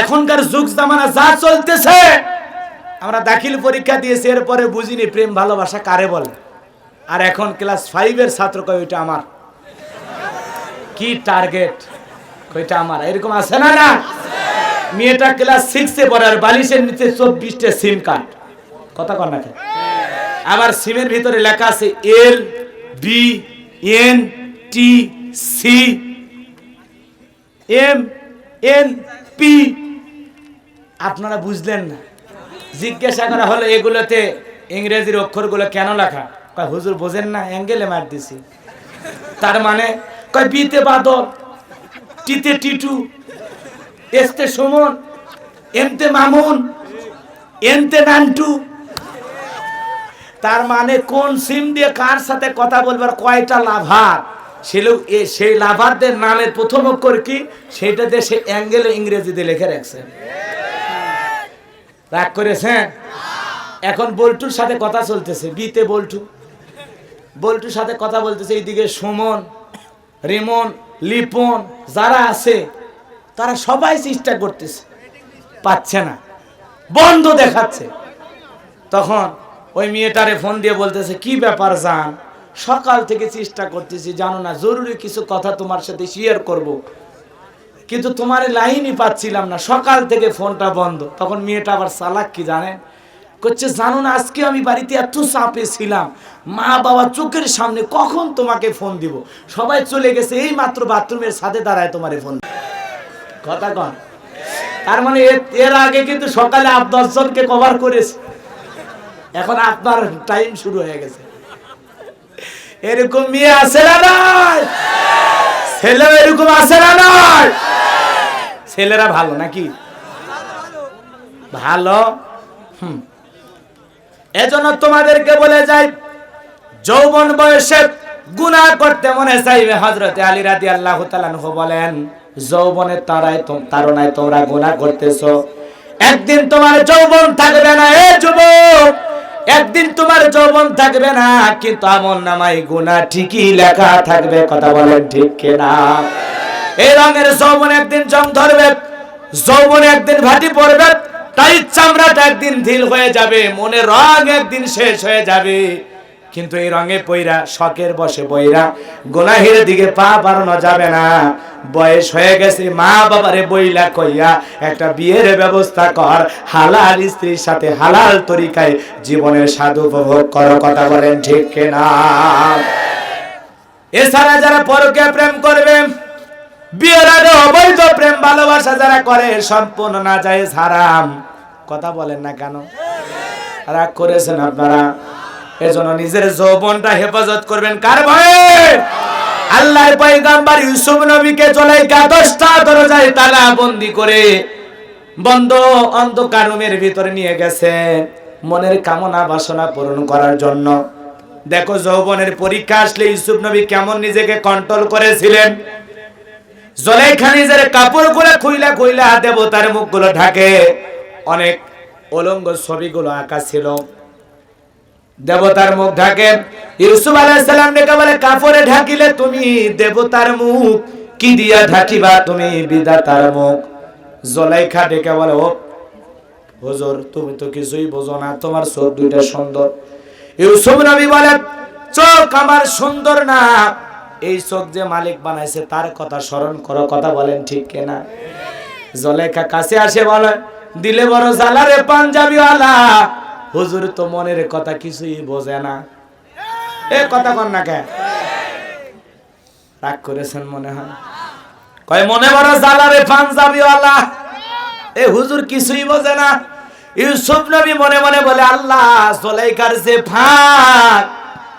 এখনকার যুগ জামানা যা চলতেছে, আমরা দাখিল পরীক্ষা দিয়েছি, এরপরে বুঝিনি প্রেম ভালোবাসা কারে বলে। আর এখন ক্লাস ফাইভের ছাত্র কয়, ওইটা আমার। কি টার্গেট ওইটা আমার? এরকম আছে না না? মেয়েটা ক্লাস সিক্সে পড়ে, আর বালিশের নিচে চব্বিশটা সিম কার্ড কথা কর না? আবার সিমের ভিতরে লেখা আছে L B N T C M N P আপনারা বুঝলেন না। জিজ্ঞাসা করা হলো, এগুলোতে ইংরেজির অক্ষরগুলো কেন লেখা? কয়, হুজুর বোঝেন না, অ্যাঙ্গেলে মার দিছি। তার মানে কয়, বিতে বাদল, টিতে টিটু, এসতে সুমন এমতে মামুন, এনতে নান্টু। তার মানে কোন সিম দিয়ে কার সাথে কথা বলবার কয়টা লাভার? সেই লাভারদের নামের প্রথম অক্ষর কি? সেটা দিয়ে সে অ্যাঙ্গেলে ইংরেজিতে লিখে রাখছে। রাগ করেছেন এখন বল্টুর সাথে কথা চলতেছে। বিতে বল্টু। বল্টুর সাথে কথা বলতেছে, এইদিকে সুমন, রিমন, লিপন যারা আছে, তারা সবাই চেষ্টা করতেছে। পাচ্ছে না। বন্ধ দেখাচ্ছে। তখন ওই মেয়েটারে ফোন দিয়ে বলতেছে, কি ব্যাপার জান? সকাল থেকে চেষ্টা করতেছি, জানো না, জরুরি কিছু কথা তোমার সাথে শেয়ার করব। কিন্তু তোমার লাইনই পাচ্ছিলাম না। সকাল থেকে ফোনটা বন্ধ। তখন মেয়েটা আবার চালাক কি জানেন করছে জানো না, আজকে আমি বাড়িতে এত চাপে ছিলাম। মা বাবা চোখের সামনে কখন তোমাকে ফোন দিব? সবাই চলে গেছে, এই মাত্র বাথরুমের সাথে দাঁড়ায় তোমারে ফোন। কথা কন। তার মানে এর- আগে কিন্তু সকালে আট, দশ জনকে কভার করেছে। এখন আপনার টাইম শুরু হয়ে গেছে। এরকম মেয়ে আছে না ছেলে এরকম আছে না নয় ছেলেরা ভালো নাকি? ভালো। হুম। এজন্য তোমাদেরকে বলে যাই, যৌবন বয়সে গুনাহ করতে মনে চাইবে হযরতে আলী তাআলা আনহু বলেন যৌবনের তারায় তারনায় তোমরা গুনাহ করতেছো। একদিন তোমার যৌবন থাকবে না, এ যুবক! একদিন তোমার যৌবন থাকবে না, কিন্তু আমল নামাই গুণা ঠিকই লেখা থাকবে, কথা বলেন ঠিক কিনা? এই রঙের যৌবন একদিন জং ধরবে, যৌবন একদিন ভাটি পড়বে তাই চামড়াটা একদিন ঢিল হয়ে যাবে মনে রং একদিন শেষ হয়ে যাবে। কিন্তু এই রঙে পইরা, শখের বসে বইরা গোনাহির দিকে পা বাড়ানো যাবে না। বয়স হয়ে গেছে, মা বাবারে বইলা কইয়া একটা বিয়ের ব্যবস্থা কর। হালাল স্ত্রীর সাথে হালাল তরিকায় জীবনের স্বাদ উপভোগ করো, কথা বলেন ঠিক কিনা? এছাড়া যারা পরকে প্রেম করবে, বিয়ের আগে অবৈধ প্রেম ভালোবাসা যারা করে, সম্পূর্ণ না যায় হারাম। কথা বলেন না কেন? রাগ করেছেন আপনারা? এজন্য নিজের যৌবনটা হেফাজত করবেন। কার ভয়ে? আল্লাহর পয়গাম্বর ইউসুফ নবীকে জলাইকা দশটা দরজায় তালা বন্দি করে বন্ধ অন্ধকার রুমের ভিতরে নিয়ে গেছে মনের কামনা বাসনা পূরণ করার জন্য। দেখো যৌবনের পরীক্ষা আসলে ইউসুফ নবী কেমন নিজেকে কন্ট্রোল করেছিলেন। জলেখা নিজের কাপড়গুলো খুইলা খুইলা দেবতার মুখগুলো ঢাকে। অনেক অলঙ্গ ছবিগুলো আঁকা ছিল। দেবতার মুখ ঢাকে। ইউসুফ আলাইহিস সালাম ডেকে বলে কাপড়ে ঢাকিলে তুমি দেবতার মুখ, কি দিয়া ঢাকিবা তুমি বিধাতার মুখ? জলাইখা ডেকে বলে, ও, হুজুর, তুমি তো কিছুই বোঝো না, তোমার চোখ দুইটা সুন্দর। ইউসুফ নবী বলে, চোখ আমার সুন্দর না, এই চোখ যে মালিক বানাইছে তার কথা স্মরণ করো, কথা বলেন ঠিক কিনা? জলেখা কাছে আসে বলে, দিলে বড় জালারে পাঞ্জাবি ওয়ালা হুজুর তো মনের কথা কিছুই বোঝে না। এ কথা কন না কে? রাগ করেছেন মনে হয়। কয়, মনে বড় জালারে পাঞ্জাবি ওয়ালা এ হুজুর কিছুই বোঝে না। ইউসুফ নবী মনে মনে বলে, আল্লাহ, জোলাইকার যে ফাঁক,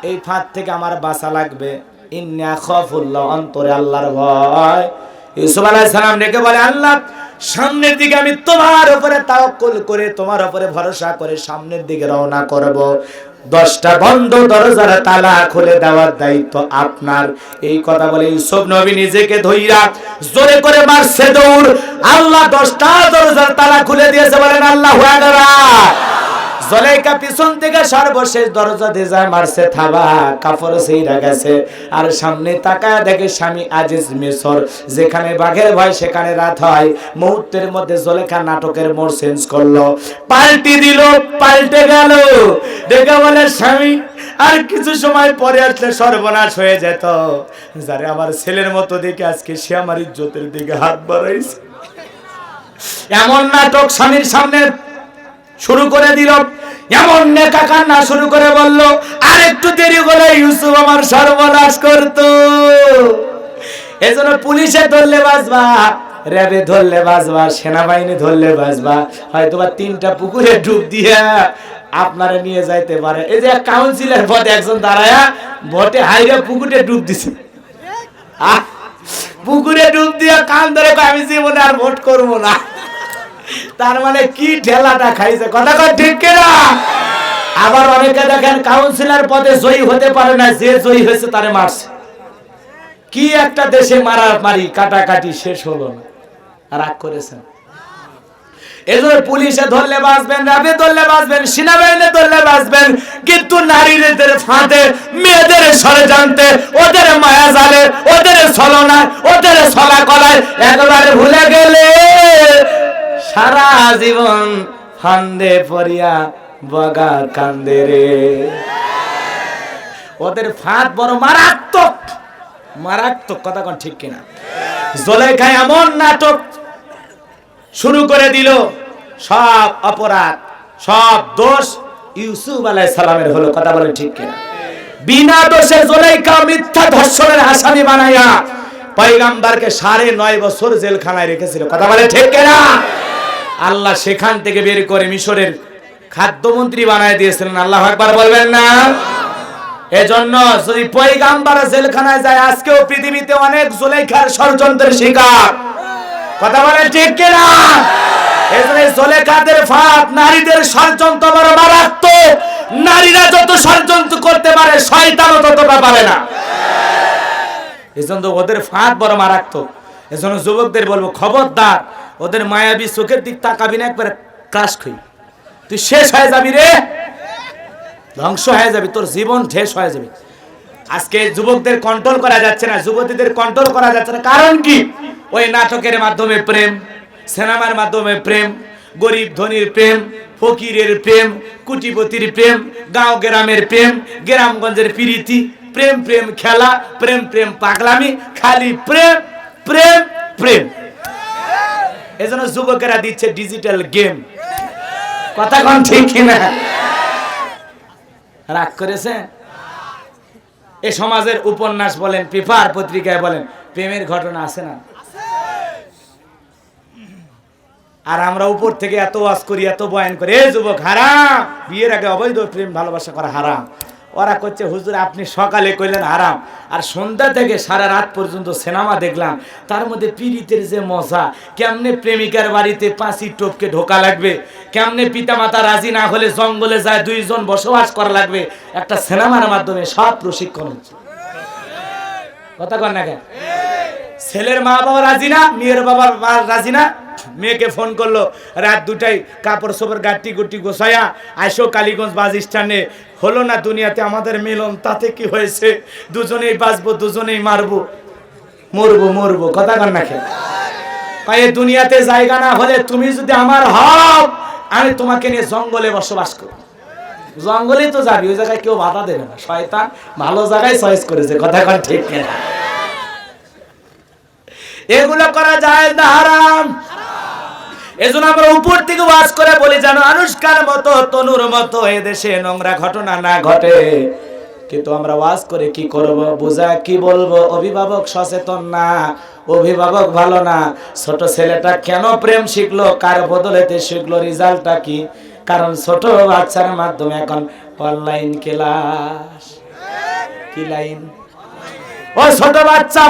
এই ফাঁক থেকে আমার বাঁচা লাগবে। ইন্না খফুল্লাহ, অন্তরে আল্লাহর ভয়। ইউসুফ আলাইহিস সালাম ডেকে বলে, আল্লাহ সামনের দিকে আমি তোমার উপরে তাওয়াক্কুল করে, তোমার উপরে ভরসা করে সামনের দিকে রওনা করব। দশটা বন্ধ দরজার তালা খুলে দেওয়ার দায়িত্ব আপনার। এই কথা বলে ইউসুফ নবী নিজেকে ধইরা জোরে করে মারছে দৌড়। আল্লাহ দশটা দরজার তালা খুলে দিয়েছে, বলেন, আল্লাহ জলেকা পিছন থেকে সর্বশেষ দরজা দিয়ে যায়, মারছে থাবা কাপড় সেইরা গেছে। আর সামনে তাকায় দেখে স্বামী আজিজ মিশর যেখানে বাঘের ভয়, সেখানে রাত হয়। মুহূর্তের মধ্যে জলেখা নাটকের মোড় চেঞ্জ করল। পাল্টি দিল, পাল্টে গেল। দেখে বলে, স্বামী, আর কিছু সময় পরে আসলে সর্বনাশ হয়ে যেত। যারে আমার ছেলের মতো দেখে আজকে সে আমার ইজ্জতের দিকে হাত বাড়াইছে। এমন নাটক স্বামীর সামনে শুরু করে দিল। এমন নেকা কান্না শুরু করে বলল, আর একটু দেরি করে ইউসুফ আমার সর্বনাশ করত। এজন্য পুলিশে ধরলে বাঁচবা র্যাবে ধরলে বাঁচবা সেনাবাহিনী ধরলে বাঁচবা হয়তো বা তিনটা পুকুরে ডুব দিয়া আপনারা নিয়ে যাইতে পারে। এই যে কাউন্সিলর পদে একজন দাঁড়ায়া ভোটে হাইরে পুকুরে ডুব দিছে। পুকুরে ডুব দিয়া কান ধরে আমি জীবনে আর ভোট করব না। তার মানে কি ঠেলাটা খাইছে? কথা কয় ঠিক কিনা? আবার অনেকে দেখেন কাউন্সিলর পদে জয়ী হতে পারে না, যে জয়ী হয়েছে তারে মারছে। কি একটা দেশে মারামারি, কাটাকাটি শেষ হলো না। রাগ করেছেন? এজন্য পুলিশে ধরলে বাঁচবেন রাবে ধরলে বাঁচবেন, সেনাবাহিনী ধরলে বাঁচবেন, কিন্তু নারীদের ফাঁদে, মেয়েদের ষড়যন্ত্রে ওদের মায়া জালে, ওদের ছলনা ওদের ছলা কলায় একবারে ভুলে গেলে সারা জীবন ফান্দে পড়িয়া বগা কান্দে রে। ওদের ফাঁদ বড় মারাত্মক। মারাত্মক কথা কোন ঠিক কিনা? জলেখায় এমন নাটক শুরু করে দিল, সব অপরাধ, সব দোষ ইউসুফ আলাই সালামের হলো, কথা বলে ঠিক কিনা? বিনা দোষে জলেখা মিথ্যা ধর্ষণের আসামি বানাইয়া পয়গাম্বারকে সাড়ে নয় বছর জেলখানায় রেখেছিল, কথা বলে ঠিক কিনা? আল্লাহ সেখান থেকে বের করে মিশরের খাদ্যমন্ত্রী বানায় দিয়েছিলেন। আল্লাহ একবার বলবেন না? এজন্য যদি পয়গাম্বার জেলখানায় যায়, আজকেও পৃথিবীতে অনেক জুলেখার ষড়যন্ত্রের শিকার। কথা বলে ঠিক কিনা? এজন্য জুলেখাদের ফাঁদ নারীদের ষড়যন্ত্র বড় মারাত্মক। নারীরা যত ষড়যন্ত্র করতে পারে, শয়তানও ততটা পারে না। এজন্য ওদের ফাঁদ বড় মারাত্মক। এজন্য যুবকদের বলব, খবরদার, ওদের মায়াবী চোখের দিক তাকাবি না, একবারে ক্রাশ খুই। তুই শেষ হয়ে যাবি রে। ধ্বংস হয়ে যাবে, তোর জীবন শেষ হয়ে যাবে। আজকে যুবকদের কন্ট্রোল করা যাচ্ছে না, যুবতীদের কন্ট্রোল করা যাচ্ছে না। কারণ কি? ওই নাটকের মাধ্যমে প্রেম, সিনেমার মাধ্যমে প্রেম, গরিব ধনীর প্রেম, ফকিরের প্রেম, কুটিপতির প্রেম, গাঁও গ্রামের প্রেম, গ্রামগঞ্জের প্রীতি, প্রেম প্রেম খেলা, প্রেম প্রেম পাগলামি, খালি প্রেম। প্রেম প্রেম। এজন্য যুবকেরা দিচ্ছে ডিজিটাল গেম কথা কোন ঠিক কিনা? রাগ করেছে? এ সমাজের উপন্যাস বলেন, পেপার পত্রিকায় বলেন, প্রেমের ঘটনা আছে না? আর আমরা উপর থেকে এত ওয়াজ করি, এত বয়ান করি, এ যুবক, হারাম। বিয়ের আগে অবৈধ প্রেম, ভালোবাসা করা হারাম। ওরা করছে, হুজুর, আপনি সকালে কইলেন আরাম আর সন্ধ্যা থেকে সারা রাত পর্যন্ত সিনেমা দেখলাম। তার মধ্যে পীড়িতের যে মজা, কেমনে প্রেমিকার বাড়িতে পাঁচি টোপকে ঢোকা লাগবে? কেমনে পিতামাতা রাজি না হলে জঙ্গলে যায়, দুইজন বসবাস করা লাগবে? একটা সিনেমার মাধ্যমে সব প্রশিক্ষণ হচ্ছে। কথা কর না কেন? ছেলের মা বাবা রাজি না, মেয়ের বাবা রাজি না? মেয়েকে ফোন করল, রাত দুটাই কাপড় সবর গাটি গুটি গোসাইয়া আইসো কালীগঞ্জ বাস স্ট্যান্ডে। হলো না দুনিয়াতে আমাদের মিলন, তাতে কি হয়েছে? দুজনেই বাঁচবো, দুজনেই মারবো। মরবো মরবো, কথা কর না খেয়ে তাই দুনিয়াতে জায়গা না হলে তুমি যদি আমার হও, আমি তোমাকে নিয়ে জঙ্গলে বসবাস করব। জঙ্গলে তো যাবি, ওই জায়গায় কেউ বাধা দেবে না। শয়তান ভালো জায়গায় চয়েস করেছে, কথা কন ঠিক কিনা? এগুলো করা যায় না, হারাম। এজন্য আমরা উপর থেকে ওয়াজ করে বলি যেন আনুষ্কার মতো, তনুর মতো এদেশে নোংরা ঘটনা না ঘটে। কিন্তু আমরা ওয়াজ করে কি করব? বোঝা কি বলব? অভিভাবক সচেতন না, অভিভাবক ভালো না। ছোট ছেলেটা কেন প্রেম শিখলো? কার বদলেতে শিখলো? রেজাল্টটা কি? কারণ ছোট বাচ্চার মাধ্যমে এখন অনলাইন ক্লাস। কি লাইন? ও ছোট বাচ্চা,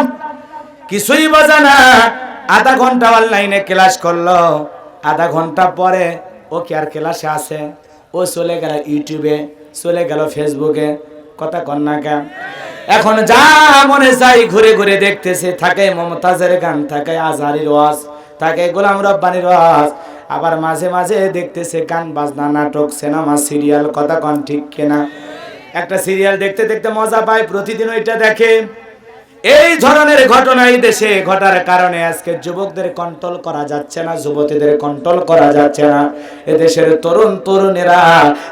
কিছুই বোঝে না। আধা ঘণ্টা অনলাইনে ক্লাস করল। আধা ঘণ্টা পরে ও কি আর ক্লাসে আছে ও চলে গেল ইউটিউবে, চলে গেল ফেসবুকে কথা কন না কেন? এখন যা মনে চাই ঘুরে ঘুরে দেখতেছে, থাকে মমতাজের গান, থাকে আজহারির ওয়াজ, থাকে গোলাম রব্বানির ওয়াজ। আবার মাঝে মাঝে দেখতেছে গান, বাজনা, নাটক, সিনেমা সিরিয়াল কথা কন ঠিক কেনা? একটা সিরিয়াল দেখতে দেখতে মজা পায়, প্রতিদিন ওইটা দেখে। এই ধরনের ঘটনা এই দেশে ঘটার কারণে আজকে যুবকদের কন্ট্রোল করা যাচ্ছে না, যুবতীদের কন্ট্রোল করা যাচ্ছে না। এ দেশের তরুণ তরুণেরা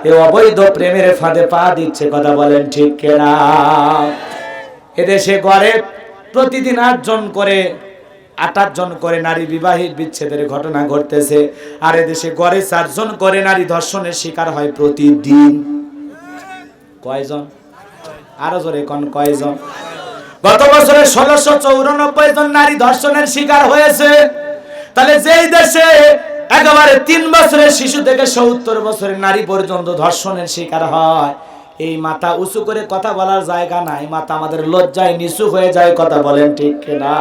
এ অবৈধ প্রেমের ফাঁদে পা দিচ্ছে, কথা বলেন ঠিক কেনা? এদেশে গড়ে প্রতিদিন আটজন করে আট জন করে নারী বিবাহিত বিচ্ছেদের ঘটনা ঘটতেছে। আর এদেশে গড়ে চারজন করে নারী ধর্ষণের শিকার হয় প্রতিদিন। কয়জন? আরও জোরে কোন, কয়জন? গত বছরে ষোলোশো চৌরানব্বই জন নারী ধর্ষণের শিকার হয়েছে। তাহলে যেই দেশে একেবারে তিন বছরের শিশু থেকে সত্তর বছরের নারী পর্যন্ত ধর্ষণের শিকার হয়, এই মাথা উঁচু করে কথা বলার জায়গা নাই, মাথা আমাদের লজ্জায় নিচু হয়ে যায়, কথা বলেন ঠিক কিনা?